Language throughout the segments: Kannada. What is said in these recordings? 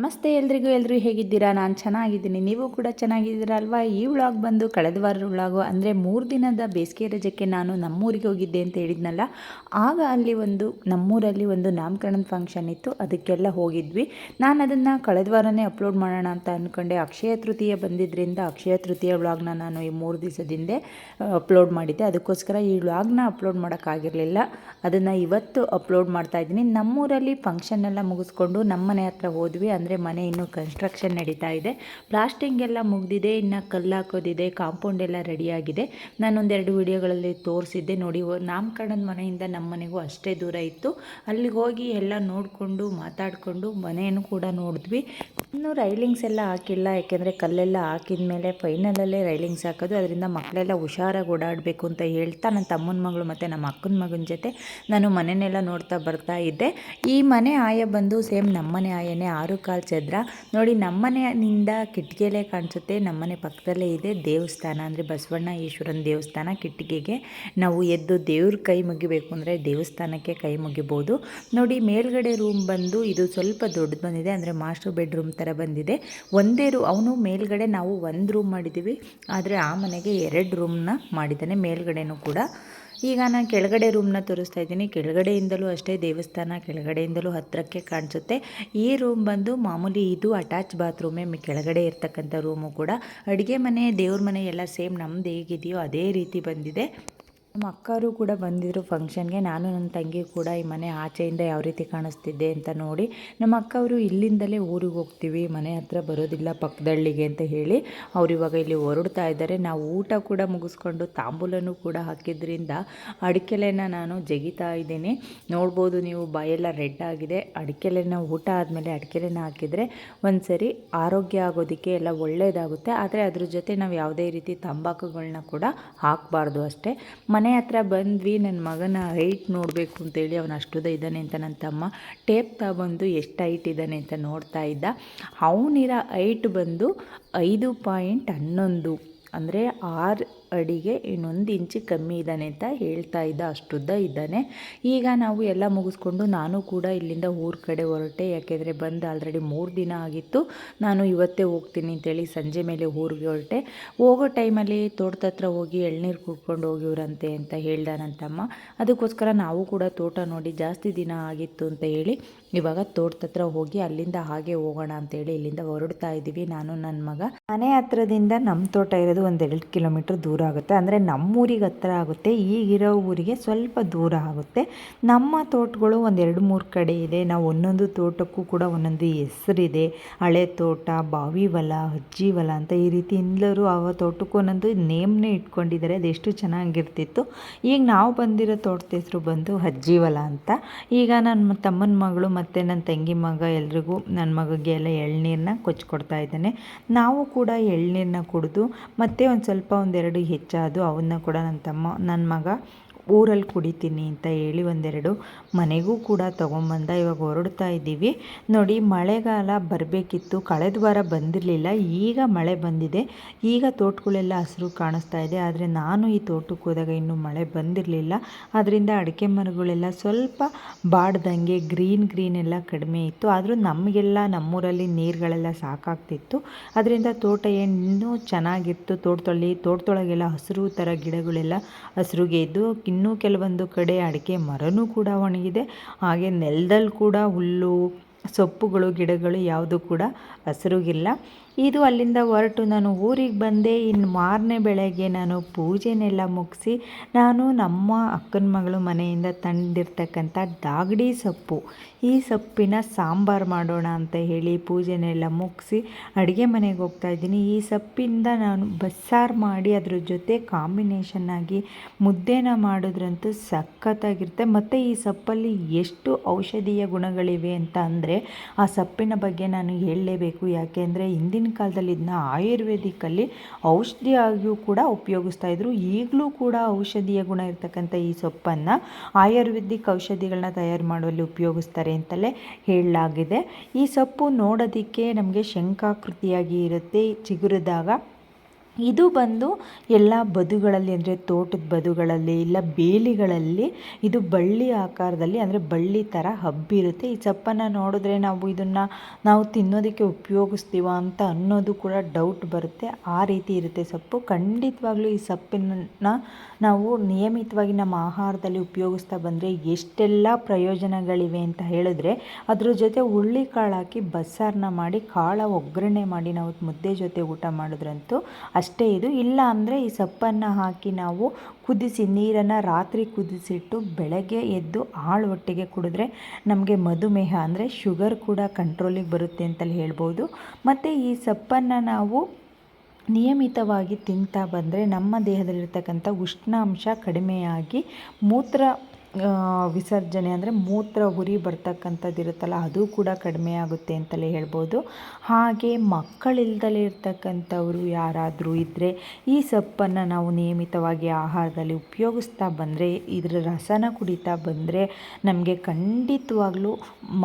ನಮಸ್ತೆ ಎಲ್ರಿಗೂ ಎಲ್ಲರೂ ಹೇಗಿದ್ದೀರಾ? ನಾನು ಚೆನ್ನಾಗಿದ್ದೀನಿ. ನೀವು ಕೂಡ ಚೆನ್ನಾಗಿದ್ದೀರಾ ಅಲ್ವಾ ಈ ವ್ಲಾಗ್ ಬಂದು ಕಳೆದ ವಾರದ ವ್ಲಾಗು ಅಂದರೆ ಮೂರು ದಿನದ ಬೇಸಿಗೆ ರಜಕ್ಕೆ ನಾನು ನಮ್ಮೂರಿಗೆ ಹೋಗಿದ್ದೆ ಅಂತ ಹೇಳಿದ್ನಲ್ಲ, ಆಗ ಅಲ್ಲಿ ಒಂದು, ನಮ್ಮೂರಲ್ಲಿ ಒಂದು ನಾಮಕರಣದ ಫಂಕ್ಷನ್ ಇತ್ತು. ಅದಕ್ಕೆಲ್ಲ ಹೋಗಿದ್ವಿ. ನಾನು ಅದನ್ನು ಕಳೆದ ವಾರನೇ ಅಪ್ಲೋಡ್ ಮಾಡೋಣ ಅಂತ ಅಂದ್ಕೊಂಡೆ ಅಕ್ಷಯ ತೃತೀಯ ಬಂದಿದ್ದರಿಂದ ಅಕ್ಷಯ ತೃತೀಯ ವ್ಲಾಗ್ನ ನಾನು ಈ ಮೂರು ದಿವಸದಿಂದ ಅಪ್ಲೋಡ್ ಮಾಡಿದ್ದೆ. ಅದಕ್ಕೋಸ್ಕರ ಈ ವ್ಲಾಗ್ನ ಅಪ್ಲೋಡ್ ಮಾಡೋಕ್ಕಾಗಿರಲಿಲ್ಲ ಅದನ್ನು ಇವತ್ತು ಅಪ್ಲೋಡ್ ಮಾಡ್ತಾ ಇದ್ದೀನಿ. ನಮ್ಮೂರಲ್ಲಿ ಫಂಕ್ಷನ್ ಎಲ್ಲ ಮುಗಿಸ್ಕೊಂಡು ನಮ್ಮನೆ ಹತ್ರ ಹೋದ್ವಿ. ಅಂದರೆ ಮನೆ ಇನ್ನೂ ಕನ್ಸ್ಟ್ರಕ್ಷನ್ ನಡೀತಾ ಇದೆ. ಪ್ಲಾಸ್ಟಿಂಗ್ ಎಲ್ಲ ಮುಗಿದಿದೆ, ಇನ್ನು ಕಲ್ಲು ಹಾಕೋದಿದೆ ಕಾಂಪೌಂಡ್ ಎಲ್ಲ ರೆಡಿಯಾಗಿದೆ ನಾನೊಂದೆರಡು ವಿಡಿಯೋಗಳಲ್ಲಿ ತೋರಿಸಿದ್ದೆ, ನೋಡಿ ನಾಮಕರಣದ ಮನೆಯಿಂದ ನಮ್ಮ ಮನೆಗೂ ಅಷ್ಟೇ ದೂರ ಇತ್ತು. ಅಲ್ಲಿಗೆ ಹೋಗಿ ಎಲ್ಲ ನೋಡಿಕೊಂಡು ಮಾತಾಡಿಕೊಂಡು ಮನೆಯನ್ನು ಕೂಡ ನೋಡಿದ್ವಿ. ಇನ್ನು ರೈಲಿಂಗ್ಸ್ ಎಲ್ಲ ಹಾಕಿಲ್ಲ, ಯಾಕೆಂದರೆ ಕಲ್ಲೆಲ್ಲ ಹಾಕಿದ ಮೇಲೆ ಫೈನಲಲ್ಲೇ ರೈಲಿಂಗ್ಸ್ ಹಾಕೋದು. ಅದರಿಂದ ಮಕ್ಕಳೆಲ್ಲ ಹುಷಾರಾಗಿ ಓಡಾಡಬೇಕು ಅಂತ ಹೇಳ್ತಾ ನನ್ನ ತಮ್ಮನ ಮಗಳು ಮತ್ತು ನಮ್ಮ ಅಕ್ಕನ ಮಗನ ಜೊತೆ ನಾನು ಮನೆಯನ್ನೆಲ್ಲ ನೋಡ್ತಾ ಬರ್ತಾ ಇದ್ದೆ. ಈ ಮನೆ ಆಯ ಬಂದು ಸೇಮ್ ನಮ್ಮನೆ ಆಯನೇ ಆರು ಕಾಲು ಚದ್ರ. ನೋಡಿ ನಮ್ಮನೆಯಿಂದ ಕಿಟಕಿಯಲ್ಲೇ ಕಾಣಿಸುತ್ತೆ ನಮ್ಮನೆ ಪಕ್ಕದಲ್ಲೇ ಇದೆ ದೇವಸ್ಥಾನ ಅಂದರೆ ಬಸವಣ್ಣ ಈಶ್ವರನ ದೇವಸ್ಥಾನ. ಕಿಟಕಿಗೆ ನಾವು ಎದ್ದು ದೇವ್ರ ಕೈ ಮುಗಿಬೇಕು ಅಂದರೆ ದೇವಸ್ಥಾನಕ್ಕೆ ಕೈ ಮುಗಿಬೋದು. ನೋಡಿ, ಮೇಲ್ಗಡೆ ರೂಮ್ ಬಂದು ಇದು ಸ್ವಲ್ಪ ದೊಡ್ಡದು ಬಂದಿದೆ, ಅಂದರೆ ಮಾಸ್ಟರ್ ಬೆಡ್ರೂಮ್ ಥರ ಬಂದಿದೆ. ಒಂದೇ ರೂ ಅವನು ಮೇಲ್ಗಡೆ ನಾವು ಒಂದು ರೂಮ್ ಮಾಡಿದ್ದೀವಿ ಆದರೆ ಆ ಮನೆಗೆ ಎರಡು ರೂಮ್ನ ಮಾಡಿದ್ದಾನೆ, ಮೇಲ್ಗಡೆನೂ ಕೂಡ. ಈಗ ನಾನು ಕೆಳಗಡೆ ರೂಮ್ನ ತೋರಿಸ್ತಾ ಇದ್ದೀನಿ. ಕೆಳಗಡೆಯಿಂದಲೂ ಅಷ್ಟೇ ದೇವಸ್ಥಾನ, ಕೆಳಗಡೆಯಿಂದಲೂ ಹತ್ತಿರಕ್ಕೆ ಕಾಣಿಸುತ್ತೆ. ಈ ರೂಮ್ ಬಂದು ಮಾಮೂಲಿ ಇದು ಅಟ್ಯಾಚ್ ಬಾತ್ರೂಮೇ ಕೆಳಗಡೆ ಇರ್ತಕ್ಕಂಥ ರೂಮು ಕೂಡ. ಅಡುಗೆ ಮನೆ, ದೇವ್ರ ಮನೆ ಎಲ್ಲ ಸೇಮ್ ನಮ್ದು ಹೇಗಿದೆಯೋ ಅದೇ ರೀತಿ ಬಂದಿದೆ. ನಮ್ಮ ಅಕ್ಕರು ಕೂಡ ಬಂದಿದ್ದರು ಫಂಕ್ಷನ್ಗೆ ನಾನು ನನ್ನ ತಂಗಿ ಕೂಡ ಈ ಮನೆ ಆಚೆಯಿಂದ ಯಾವ ರೀತಿ ಕಾಣಿಸ್ತಿದ್ದೆ ಅಂತ ನೋಡಿ ನಮ್ಮ ಅಕ್ಕವರು ಇಲ್ಲಿಂದಲೇ ಊರಿಗೆ ಹೋಗ್ತೀವಿ, ಮನೆ ಹತ್ರ ಬರೋದಿಲ್ಲ ಪಕ್ಕದಳ್ಳಿಗೆ ಅಂತ ಹೇಳಿ ಅವರು ಇವಾಗ ಇಲ್ಲಿ ಹೊರಡ್ತಾ ಇದ್ದಾರೆ. ನಾವು ಊಟ ಕೂಡ ಮುಗಿಸ್ಕೊಂಡು ತಾಂಬೂಲನೂ ಕೂಡ ಹಾಕಿದ್ರಿಂದ ಅಡಿಕೆಲೆನ ನಾನು ಜಗಿತಾ ಇದ್ದೀನಿ. ನೋಡ್ಬೋದು ನೀವು ಬಾಯೆಲ್ಲ ರೆಡ್ ಆಗಿದೆ. ಅಡಿಕೆಲೆನ ಊಟ ಆದಮೇಲೆ ಅಡಿಕೆಲೆನ ಹಾಕಿದರೆ ಒಂದು ಸರಿ ಆರೋಗ್ಯ ಆಗೋದಕ್ಕೆ ಎಲ್ಲ ಒಳ್ಳೆಯದಾಗುತ್ತೆ ಆದರೆ ಅದ್ರ ಜೊತೆ ನಾವು ಯಾವುದೇ ರೀತಿ ತಂಬಾಕುಗಳನ್ನ ಕೂಡ ಹಾಕಬಾರ್ದು ಅಷ್ಟೇ. ಮನೆ ಹತ್ರ ಬಂದ್ವಿ ನನ್ನ ಮಗನ ಹೈಟ್ ನೋಡಬೇಕು ಅಂತೇಳಿ ಅವನು ಅಷ್ಟುದ ಇದ್ದಾನೆ ಅಂತ ನನ್ನ ತಮ್ಮ ಟೇಪ್ ತಗೊಂಡು ಎಷ್ಟು ಹೈಟ್ ಇದ್ದಾನೆ ಅಂತ ನೋಡ್ತಾ ಇದ್ದ. ಅವನಿರೋ ಹೈಟ್ ಬಂದು ಐದು ಪಾಯಿಂಟ್ ಹನ್ನೊಂದು, ಅಂದರೆ ಆರು ಅಡಿಗೆ ಇನ್ನೊಂದು ಇಂಚು ಕಮ್ಮಿ ಇದ್ದಾನೆ ಅಂತ ಹೇಳ್ತಾ ಇದ್ದ, ಅಷ್ಟುದ್ದ ಇದ್ದಾನೆ. ಈಗ ನಾವು ಎಲ್ಲ ಮುಗಿಸ್ಕೊಂಡು ನಾನು ಕೂಡ ಇಲ್ಲಿಂದ ಊರ ಕಡೆ ಹೊರಟೆ, ಯಾಕೆಂದರೆ ಬಂದು ಆಲ್ರೆಡಿ ಮೂರು ದಿನ ಆಗಿತ್ತು. ನಾನು ಇವತ್ತೇ ಹೋಗ್ತೀನಿ ಅಂತೇಳಿ ಸಂಜೆ ಮೇಲೆ ಊರಿಗೆ ಹೊರಟೆ. ಹೋಗೋ ಟೈಮಲ್ಲಿ ತೋಟದ ಹತ್ರ ಹೋಗಿ ಎಳ್ನೀರು ಕುಡ್ಕೊಂಡು ಹೋಗಿವ್ರಂತೆ ಅಂತ ಹೇಳ್ದ ನನ್ನ ಅದಕ್ಕೋಸ್ಕರ ನಾವು ಕೂಡ ತೋಟ ನೋಡಿ ಜಾಸ್ತಿ ದಿನ ಆಗಿತ್ತು ಅಂತ ಹೇಳಿ ಇವಾಗ ತೋಟದ ಹತ್ರ ಹೋಗಿ ಅಲ್ಲಿಂದ ಹಾಗೆ ಹೋಗೋಣ ಅಂತೇಳಿ ಇಲ್ಲಿಂದ ಹೊರಡ್ತಾ ಇದ್ದೀವಿ ನಾನು ನನ್ನ ಮಗ. ಮನೆ ಹತ್ರದಿಂದ ನಮ್ಮ ತೋಟ ಇರೋದು ಒಂದು ಎರಡು ಕಿಲೋಮೀಟ್ರ್ ದೂರ ಆಗುತ್ತೆ. ಅಂದರೆ ನಮ್ಮೂರಿಗೆ ಹತ್ರ ಆಗುತ್ತೆ. ಈಗಿರೋ ಊರಿಗೆ ಸ್ವಲ್ಪ ದೂರ ಆಗುತ್ತೆ. ನಮ್ಮ ತೋಟಗಳು ಒಂದು ಎರಡು ಮೂರು ಕಡೆ ಇದೆ. ನಾವು ಒಂದೊಂದು ತೋಟಕ್ಕೂ ಕೂಡ ಒಂದೊಂದು ಹೆಸರಿದೆ. ಹಳೆ ತೋಟ, ಬಾವಿ ಹೊಲ, ಅಜ್ಜಿ ಹೊಲ ಅಂತ ಈ ರೀತಿ ಎಲ್ಲರೂ ಆ ತೋಟಕ್ಕೂ ಒಂದೊಂದು ನೇಮ್ನೇ ಇಟ್ಕೊಂಡಿದ್ದಾರೆ. ಅದೆಷ್ಟು ಚೆನ್ನಾಗಿರ್ತಿತ್ತು. ಈಗ ನಾವು ಬಂದಿರೋ ತೋಟದ ಹೆಸರು ಬಂದು ಅಜ್ಜಿ ಹೊಲ ಅಂತ. ಈಗ ನನ್ನ ತಮ್ಮನ ಮಗಳು ಮತ್ತು ನನ್ನ ತಂಗಿ ಮಗ ಎಲ್ರಿಗೂ ನನ್ನ ಮಗಗೆ ಎಲ್ಲ ಎಳ್ನೀರನ್ನ ಕೊಚ್ಕೊಡ್ತಾ ಇದ್ದಾನೆ. ನಾವು ಎಳ್ನೀರನ್ನ ಕುಡಿದು ಮತ್ತೆ ಒಂದು ಸ್ವಲ್ಪ ಒಂದೆರಡು ಹೆಚ್ಚಾದು ಅವನ್ನ ಕೂಡ ನನ್ನ ತಮ್ಮ ನನ್ನ ಮಗ ಊರಲ್ಲಿ ಕುಡಿತೀನಿ ಅಂತ ಹೇಳಿ ಒಂದೆರಡು ಮನೆಗೂ ಕೂಡ ತೊಗೊಂಬಂದ ಇವಾಗ ಹೊರಡ್ತಾ ಇದ್ದೀವಿ. ನೋಡಿ, ಮಳೆಗಾಲ ಬರಬೇಕಿತ್ತು. ಕಳೆದ ವಾರ ಬಂದಿರಲಿಲ್ಲ. ಈಗ ಮಳೆ ಬಂದಿದೆ. ಈಗ ತೋಟಗಳೆಲ್ಲ ಹಸಿರು ಕಾಣಿಸ್ತಾ ಇದೆ. ಆದರೆ ನಾನು ಈ ತೋಟಕ್ಕೆ ಹೋದಾಗ ಇನ್ನೂ ಮಳೆ ಬಂದಿರಲಿಲ್ಲ. ಅದರಿಂದ ಅಡಿಕೆ ಮರಗಳೆಲ್ಲ ಸ್ವಲ್ಪ ಬಾಡ್ದಂಗೆ ಗ್ರೀನ್ ಗ್ರೀನ್ ಎಲ್ಲ ಕಡಿಮೆ ಇತ್ತು. ಆದರೂ ನಮಗೆಲ್ಲ ನಮ್ಮೂರಲ್ಲಿ ನೀರುಗಳೆಲ್ಲ ಸಾಕಾಗ್ತಿತ್ತು. ಅದರಿಂದ ತೋಟ ಇನ್ನೂ ಚೆನ್ನಾಗಿತ್ತು. ತೋಟದಲ್ಲಿ, ತೋಟದೊಳಗೆಲ್ಲ ಹಸಿರು ಥರ ಗಿಡಗಳೆಲ್ಲ ಹಸಿರುಗೆ ಇದ್ದು ಇನ್ನೂ ಕೆಲವೊಂದು ಕಡೆ ಅಡಿಕೆ ಮರನೂ ಕೂಡ ಒಣಗಿದೆ. ಹಾಗೆ ನೆಲದಲ್ಲಿ ಕೂಡ ಹುಲ್ಲು, ಸೊಪ್ಪುಗಳು, ಗಿಡಗಳು ಯಾವುದು ಕೂಡ ಹಸಿರುಗಿಲ್ಲ. ಇದು ಅಲ್ಲಿಂದ ಹೊರಟು. ನಾನು ಊರಿಗೆ ಬಂದೆ. ಇನ್ನು ಮಾರನೇ ಬೆಳಗ್ಗೆ ನಾನು ಪೂಜೆನೆಲ್ಲ ಮುಗಿಸಿ ನಾನು ನಮ್ಮ ಅಕ್ಕನ ಮಗಳು ಮನೆಯಿಂದ ತಂದಿರ್ತಕ್ಕಂಥ ದಾಗಡಿ ಸೊಪ್ಪು, ಈ ಸೊಪ್ಪಿನ ಸಾಂಬಾರು ಮಾಡೋಣ ಅಂತ ಹೇಳಿ ಪೂಜೆನೆಲ್ಲ ಮುಗಿಸಿ ಅಡುಗೆ ಮನೆಗೆ ಹೋಗ್ತಾ ಇದ್ದೀನಿ. ಈ ಸೊಪ್ಪಿಂದ ನಾನು ಬಸ್ಸಾರು ಮಾಡಿ ಅದ್ರ ಜೊತೆ ಕಾಂಬಿನೇಷನ್ ಆಗಿ ಮುದ್ದೆನ ಮಾಡಿದ್ರಂತೂ ಸಖತ್ತಾಗಿರುತ್ತೆ. ಮತ್ತು ಈ ಸೊಪ್ಪಲ್ಲಿ ಎಷ್ಟು ಔಷಧೀಯ ಗುಣಗಳಿವೆ ಅಂತ ಅಂದರೆ ಆ ಸೊಪ್ಪಿನ ಬಗ್ಗೆ ನಾನು ಹೇಳಲೇಬೇಕು. ಯಾಕೆಂದರೆ ಹಿಂದಿನ ಕಾಲದಲ್ಲಿ ಇದನ್ನ ಆಯುರ್ವೇದಿಕ್ಕಲ್ಲಿ ಔಷಧಿಯಾಗಿಯೂ ಕೂಡ ಉಪಯೋಗಿಸ್ತಾ ಇದ್ರು. ಈಗಲೂ ಕೂಡ ಔಷಧೀಯ ಗುಣ ಇರ್ತಕ್ಕಂಥ ಈ ಸೊಪ್ಪನ್ನು ಆಯುರ್ವೇದಿಕ್ ಔಷಧಿಗಳನ್ನ ತಯಾರು ಮಾಡುವಲ್ಲಿ ಉಪಯೋಗಿಸ್ತಾರೆ ಅಂತಲೇ ಹೇಳಲಾಗಿದೆ. ಈ ಸೊಪ್ಪು ನೋಡೋದಕ್ಕೆ ನಮಗೆ ಶಂಖಾಕೃತಿಯಾಗಿ ಇರುತ್ತೆ, ಚಿಗುರಿದಾಗ. ಇದು ಬಂದು ಎಲ್ಲ ಬದುಗಳಲ್ಲಿ ಅಂದರೆ ತೋಟದ ಬದುಗಳಲ್ಲಿ ಇಲ್ಲ ಬೇಲಿಗಳಲ್ಲಿ ಇದು ಬಳ್ಳಿ ಆಕಾರದಲ್ಲಿ ಅಂದರೆ ಬಳ್ಳಿ ಥರ ಹಬ್ಬಿರುತ್ತೆ ಈ ಸೊಪ್ಪನ್ನು ನೋಡಿದ್ರೆ ನಾವು ಇದನ್ನು ನಾವು ತಿನ್ನೋದಕ್ಕೆ ಉಪಯೋಗಿಸ್ತೀವ ಅಂತ ಅನ್ನೋದು ಕೂಡ ಡೌಟ್ ಬರುತ್ತೆ. ಆ ರೀತಿ ಇರುತ್ತೆ ಸೊಪ್ಪು. ಖಂಡಿತವಾಗ್ಲೂ ಈ ಸೊಪ್ಪನ್ನು ನಾವು ನಿಯಮಿತವಾಗಿ ನಮ್ಮ ಆಹಾರದಲ್ಲಿ ಉಪಯೋಗಿಸ್ತಾ ಬಂದರೆ ಎಷ್ಟೆಲ್ಲ ಪ್ರಯೋಜನಗಳಿವೆ ಅಂತ ಹೇಳಿದ್ರೆ ಅದ್ರ ಜೊತೆ ಹುಳ್ಳಿ ಕಾಳು ಹಾಕಿ ಬಸ್ಸಾರನ್ನ ಮಾಡಿ ಕಾಳ ಒಗ್ಗರಣೆ ಮಾಡಿ ನಾವು ಮುದ್ದೆ ಜೊತೆ ಊಟ ಮಾಡಿದ್ರಂತೂ ಅಷ್ಟೇ ಇದು. ಇಲ್ಲ ಅಂದರೆ ಈ ಸೊಪ್ಪನ್ನು ಹಾಕಿ ನಾವು ಕುದಿಸಿ, ನೀರನ್ನು ರಾತ್ರಿ ಕುದಿಸಿಟ್ಟು ಬೆಳಗ್ಗೆ ಎದ್ದು ಆಳು ಹೊಟ್ಟೆಗೆ ಕುಡಿದ್ರೆ ನಮಗೆ ಮಧುಮೇಹ ಅಂದರೆ ಶುಗರ್ ಕೂಡ ಕಂಟ್ರೋಲಿಗೆ ಬರುತ್ತೆ ಅಂತಲೇ ಹೇಳ್ಬೋದು. ಮತ್ತು ಈ ಸೊಪ್ಪನ್ನು ನಾವು ನಿಯಮಿತವಾಗಿ ತಿಂತಾ ಬಂದರೆ ನಮ್ಮ ದೇಹದಲ್ಲಿರ್ತಕ್ಕಂಥ ಉಷ್ಣಾಂಶ ಕಡಿಮೆಯಾಗಿ ಮೂತ್ರ ವಿಸರ್ಜನೆ ಅಂದರೆ ಮೂತ್ರ ಉರಿ ಬರ್ತಕ್ಕಂಥದ್ದು ಇರುತ್ತಲ್ಲ, ಅದು ಕೂಡ ಕಡಿಮೆ ಆಗುತ್ತೆ ಅಂತಲೇ ಹೇಳ್ಬೋದು. ಹಾಗೆ ಮಕ್ಕಳಿಲ್ದಲೇ ಇರ್ತಕ್ಕಂಥವರು ಯಾರಾದರೂ ಇದ್ದರೆ ಈ ಸೊಪ್ಪನ್ನು ನಾವು ನಿಯಮಿತವಾಗಿ ಆಹಾರದಲ್ಲಿ ಉಪಯೋಗಿಸ್ತಾ ಬಂದರೆ, ಇದರ ರಸನ ಕುಡಿತಾ ಬಂದರೆ ನಮಗೆ ಖಂಡಿತವಾಗ್ಲೂ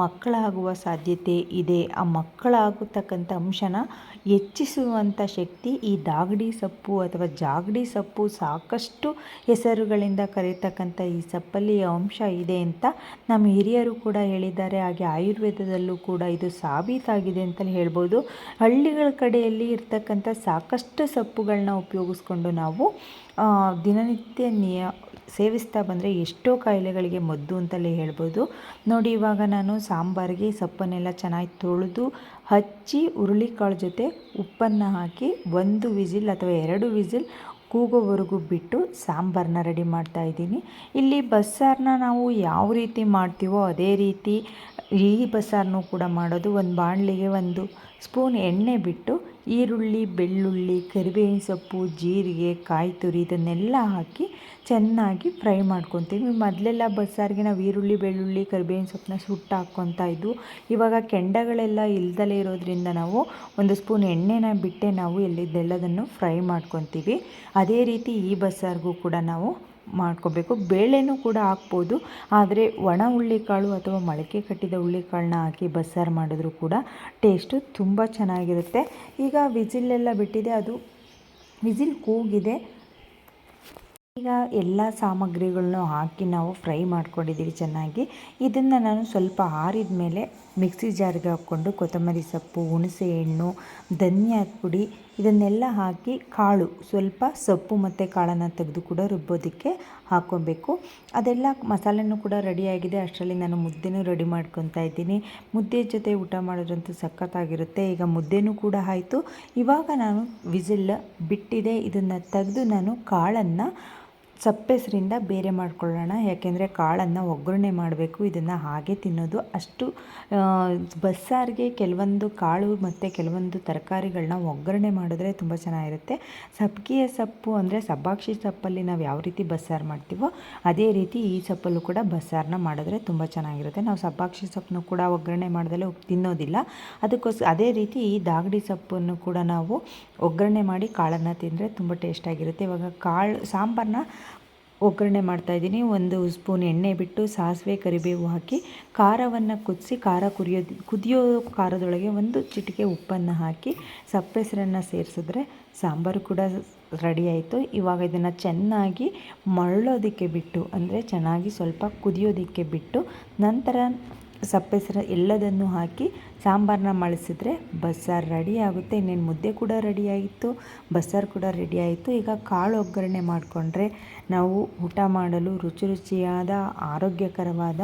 ಮಕ್ಕಳಾಗುವ ಸಾಧ್ಯತೆ ಇದೆ. ಆ ಮಕ್ಕಳಾಗತಕ್ಕಂಥ ಅಂಶನ ಹೆಚ್ಚಿಸುವಂಥ ಶಕ್ತಿ ಈ ದಾಗಡಿ ಸೊಪ್ಪು ಅಥವಾ ಜಾಗಡಿ ಸೊಪ್ಪು ಸಾಕಷ್ಟು ಹೆಸರುಗಳಿಂದ ಕರೀತಕ್ಕಂಥ ಈ ಸೊಪ್ಪಲ್ಲಿ ಅಂಶ ಇದೆ ಅಂತ ನಮ್ಮ ಹಿರಿಯರು ಕೂಡ ಹೇಳಿದ್ದಾರೆ. ಹಾಗೆ ಆಯುರ್ವೇದದಲ್ಲೂ ಕೂಡ ಇದು ಸಾಬೀತಾಗಿದೆ ಅಂತಲೇ ಹೇಳ್ಬೋದು. ಹಳ್ಳಿಗಳ ಕಡೆಯಲ್ಲಿ ಇರ್ತಕ್ಕಂಥ ಸಾಕಷ್ಟು ಸೊಪ್ಪುಗಳನ್ನ ಉಪಯೋಗಿಸ್ಕೊಂಡು ನಾವು ದಿನನಿತ್ಯ ನಿಯ, ಸೇವಿಸ್ತಾ ಬಂದರೆ ಎಷ್ಟೋ ಕಾಯಿಲೆಗಳಿಗೆ ಮದ್ದು ಅಂತಲೇ ಹೇಳ್ಬೋದು. ನೋಡಿ, ಇವಾಗ ನಾನು ಸಾಂಬಾರಿಗೆ ಸೊಪ್ಪನ್ನೆಲ್ಲ ಚೆನ್ನಾಗಿ ತೊಳೆದು ಹಚ್ಚಿ, ಹುರುಳಿಕಾಳು ಜೊತೆ ಉಪ್ಪನ್ನು ಹಾಕಿ, ಒಂದು ವಿಸಿಲ್ ಅಥವಾ ಎರಡು ವಿಸಿಲ್ ಕೂಗೋವರೆಗೂ ಬಿಟ್ಟು ಸಾಂಬಾರನ್ನ ರೆಡಿ ಮಾಡ್ತಾ ಇದ್ದೀನಿ. ಇಲ್ಲಿ ಬಸ್ಸಾರನ್ನ ನಾವು ಯಾವ ರೀತಿ ಮಾಡ್ತೀವೋ ಅದೇ ರೀತಿ ಈ ಬಸ್ಸಾರನ್ನು ಕೂಡ ಮಾಡೋದು. ಒಂದು ಬಾಣಲಿಗೆ ಒಂದು ಸ್ಪೂನ್ ಎಣ್ಣೆ ಬಿಟ್ಟು ಈರುಳ್ಳಿ, ಬೆಳ್ಳುಳ್ಳಿ, ಕರಿಬೇವಿನ ಸೊಪ್ಪು, ಜೀರಿಗೆ ಕಾಯಿ ತುರಿ ಇದನ್ನೆಲ್ಲ ಹಾಕಿ ಚೆನ್ನಾಗಿ ಫ್ರೈ ಮಾಡ್ಕೊತೀವಿ. ಮೊದಲೆಲ್ಲ ಬಸ್ಸಾರಿಗೆ ನಾವು ಈರುಳ್ಳಿ, ಬೆಳ್ಳುಳ್ಳಿ, ಕರಿಬೇವಿನ ಸೊಪ್ಪನ್ನ ಸುಟ್ಟು ಹಾಕ್ಕೊತಾ ಇದ್ವು. ಇವಾಗ ಕೆಂಡಗಳೆಲ್ಲ ಇಲ್ದಲೇ ಇರೋದ್ರಿಂದ ನಾವು ಒಂದು ಸ್ಪೂನ್ ಎಣ್ಣೆನ ಬಿಟ್ಟೆ ನಾವು ಎಲ್ಲಿದ್ದೆಲ್ಲದನ್ನು ಫ್ರೈ ಮಾಡ್ಕೊತೀವಿ. ಅದೇ ರೀತಿ ಈ ಬಸ್ಸಾರಿಗೂ ಕೂಡ ನಾವು ಮಾಡ್ಕೋಬೇಕು. ಬೇಳೆನೂ ಕೂಡ ಹಾಕ್ಬೋದು. ಆದರೆ ಒಣ ಹುಳ್ಳಿಕಾಳು ಅಥವಾ ಮೊಳಕೆ ಕಟ್ಟಿದ ಹುಳ್ಳಿಕಾಳನ್ನ ಹಾಕಿ ಬಸ್ಸಾರು ಮಾಡಿದ್ರು ಕೂಡ ಟೇಸ್ಟು ತುಂಬ ಚೆನ್ನಾಗಿರುತ್ತೆ. ಈಗ ವಿಸಿಲೆಲ್ಲ ಬಿಟ್ಟಿದೆ. ಅದು ವಿಸಿಲ್ ಕೂಗಿದೆ. ಈಗ ಎಲ್ಲ ಸಾಮಗ್ರಿಗಳನ್ನೂ ಹಾಕಿ ನಾವು ಫ್ರೈ ಮಾಡ್ಕೊಂಡಿದ್ದೀವಿ ಚೆನ್ನಾಗಿ. ಇದನ್ನು ನಾನು ಸ್ವಲ್ಪ ಆರಿದ ಮೇಲೆ ಮಿಕ್ಸಿ ಜಾರ್ಗೆ ಹಾಕ್ಕೊಂಡು ಕೊತ್ತಂಬರಿ ಸೊಪ್ಪು, ಹುಣಸೆ ಹಣ್ಣು ಧನಿಯಾದ ಪುಡಿ ಇದನ್ನೆಲ್ಲ ಹಾಕಿ ಕಾಳು, ಸ್ವಲ್ಪ ಸೊಪ್ಪು ಮತ್ತು ಕಾಳನ್ನು ತೆಗೆದು ಕೂಡ ರುಬ್ಬೋದಕ್ಕೆ ಹಾಕ್ಕೊಬೇಕು. ಅದೆಲ್ಲ ಮಸಾಲೆನೂ ಕೂಡ ರೆಡಿಯಾಗಿದೆ. ಅಷ್ಟರಲ್ಲಿ ನಾನು ಮುದ್ದೆನೂ ರೆಡಿ ಮಾಡ್ಕೊತಾ ಇದ್ದೀನಿ. ಮುದ್ದೆ ಜೊತೆ ಊಟ ಮಾಡೋದಂತೂ ಸಖತ್ತಾಗಿರುತ್ತೆ. ಈಗ ಮುದ್ದೆನೂ ಕೂಡ ಆಯಿತು. ಇವಾಗ ನಾನು ವಿಸಿಲ್ ಬಿಟ್ಟಿದೆ. ಇದನ್ನು ತೆಗೆದು ನಾನು ಕಾಳನ್ನು ಸಪ್ಪೆಸರಿಂದ ಬೇರೆ ಮಾಡ್ಕೊಳ್ಳೋಣ. ಯಾಕೆಂದರೆ ಕಾಳನ್ನು ಒಗ್ಗರಣೆ ಮಾಡಬೇಕು. ಇದನ್ನು ಹಾಗೆ ತಿನ್ನೋದು ಅಷ್ಟು ಬಸ್ಸಾರಿಗೆ ಕೆಲವೊಂದು ಕಾಳು ಮತ್ತು ಕೆಲವೊಂದು ತರಕಾರಿಗಳನ್ನ ಒಗ್ಗರಣೆ ಮಾಡಿದ್ರೆ ತುಂಬ ಚೆನ್ನಾಗಿರುತ್ತೆ. ಸಬ್ಗಿಯ ಸೊಪ್ಪು ಅಂದರೆ ಸಬ್ಬಾಕ್ಷಿ ಸೊಪ್ಪಲ್ಲಿ ನಾವು ಯಾವ ರೀತಿ ಬಸ್ಸಾರು ಮಾಡ್ತೀವೋ ಅದೇ ರೀತಿ ಈ ಸೊಪ್ಪಲ್ಲೂ ಕೂಡ ಬಸ್ಸಾರನ್ನ ಮಾಡಿದ್ರೆ ತುಂಬ ಚೆನ್ನಾಗಿರುತ್ತೆ. ನಾವು ಸಬ್ಬಾಕ್ಷಿ ಸೊಪ್ಪನ್ನು ಕೂಡ ಒಗ್ಗರಣೆ ಮಾಡಿದಲ್ಲೇ ತಿನ್ನೋದಿಲ್ಲ. ಅದಕ್ಕೋಸ್ಕರ ಅದೇ ರೀತಿ ಈ ದಾಗಡಿ ಸೊಪ್ಪನ್ನು ಕೂಡ ನಾವು ಒಗ್ಗರಣೆ ಮಾಡಿ ಕಾಳನ್ನು ತಿಂದರೆ ತುಂಬ ಟೇಸ್ಟಾಗಿರುತ್ತೆ. ಇವಾಗ ಕಾಳು ಸಾಂಬಾರನ್ನ ಒಗ್ಗರಣೆ ಮಾಡ್ತಾಯಿದ್ದೀನಿ ಒಂದು ಸ್ಪೂನ್ ಎಣ್ಣೆ ಬಿಟ್ಟು ಸಾಸಿವೆ, ಕರಿಬೇವು ಹಾಕಿ ಖಾರವನ್ನು ಕುದಿಸಿ, ಖಾರ ಕುದಿಯೋದು ಕುದಿಯೋ ಖಾರದೊಳಗೆ ಒಂದು ಚಿಟಿಕೆ ಉಪ್ಪನ್ನು ಹಾಕಿ ಸಪ್ಪೆಸರನ್ನು ಸೇರಿಸಿದ್ರೆ ಸಾಂಬಾರು ಕೂಡ ರೆಡಿ ಆಯಿತು. ಇವಾಗ ಇದನ್ನು ಚೆನ್ನಾಗಿ ಮರಳೋದಕ್ಕೆ ಬಿಟ್ಟು, ಅಂದರೆ ಚೆನ್ನಾಗಿ ಸ್ವಲ್ಪ ಕುದಿಯೋದಕ್ಕೆ ಬಿಟ್ಟು ನಂತರ ಸಪ್ಪೆಸರ ಎಲ್ಲದನ್ನು ಹಾಕಿ ಸಾಂಬಾರನ್ನ ಮಳಿಸಿದ್ರೆ ಬಸ್ಸಾರು ರೆಡಿ ಆಗುತ್ತೆ. ಇನ್ನೇನು ಮುದ್ದೆ ಕೂಡ ರೆಡಿಯಾಗಿತ್ತು ಬಸ್ಸಾರು ಕೂಡ ರೆಡಿ ಆಯಿತು. ಈಗ ಕಾಳು ಒಗ್ಗರಣೆ ಮಾಡಿಕೊಂಡ್ರೆ ನಾವು ಊಟ ಮಾಡಲು ರುಚಿ ರುಚಿಯಾದ, ಆರೋಗ್ಯಕರವಾದ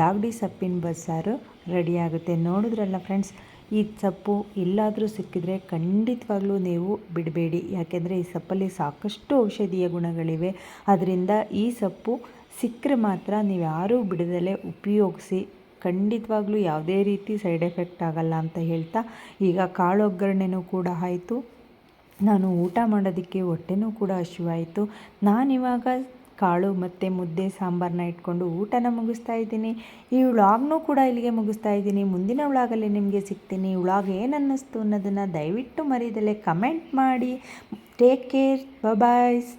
ದಾಗಡಿ ಸೊಪ್ಪಿನ ಬಸ್ಸಾರು ರೆಡಿಯಾಗುತ್ತೆ ನೋಡಿದ್ರಲ್ಲ ಫ್ರೆಂಡ್ಸ್, ಈ ಸೊಪ್ಪು ಎಲ್ಲಾದರೂ ಸಿಕ್ಕಿದ್ರೆ ಖಂಡಿತವಾಗ್ಲೂ ನೀವು ಬಿಡಬೇಡಿ. ಯಾಕೆಂದರೆ ಈ ಸೊಪ್ಪಲ್ಲಿ ಸಾಕಷ್ಟು ಔಷಧೀಯ ಗುಣಗಳಿವೆ. ಅದರಿಂದ ಈ ಸೊಪ್ಪು ಸಿಕ್ಕರೆ ಮಾತ್ರ ನೀವು ಯಾರೂ ಬಿಡದಲೇ ಉಪಯೋಗಿಸಿ ಖಂಡಿತವಾಗ್ಲೂ ಯಾವುದೇ ರೀತಿ ಸೈಡ್ ಎಫೆಕ್ಟ್ ಆಗಲ್ಲ ಅಂತ ಹೇಳ್ತಾ, ಈಗ ಕಾಳು ಒಗ್ಗರಣೆನೂ ಕೂಡ ಆಯಿತು. ನಾನು ಊಟ ಮಾಡೋದಕ್ಕೆ ಹೊಟ್ಟೆನೂ ಕೂಡ ಹಸಿವಾಯಿತು. ನಾನಿವಾಗ ಕಾಳು ಮತ್ತು ಮುದ್ದೆ ಸಾಂಬಾರನ್ನ ಇಟ್ಕೊಂಡು ಊಟನ ಮುಗಿಸ್ತಾ ಇದ್ದೀನಿ. ಈ ವ್ಲಾಗ್ನೂ ಕೂಡ ಇಲ್ಲಿಗೆ ಮುಗಿಸ್ತಾ ಇದ್ದೀನಿ. ಮುಂದಿನ ಉಳಾಗಲ್ಲಿ ನಿಮಗೆ ಸಿಗ್ತೀನಿ. ಉಳಾಗ ಏನು ಅನ್ನಿಸ್ತು ಅನ್ನೋದನ್ನು ದಯವಿಟ್ಟು ಮರೀದಲ್ಲೇ ಕಮೆಂಟ್ ಮಾಡಿ. Take care boys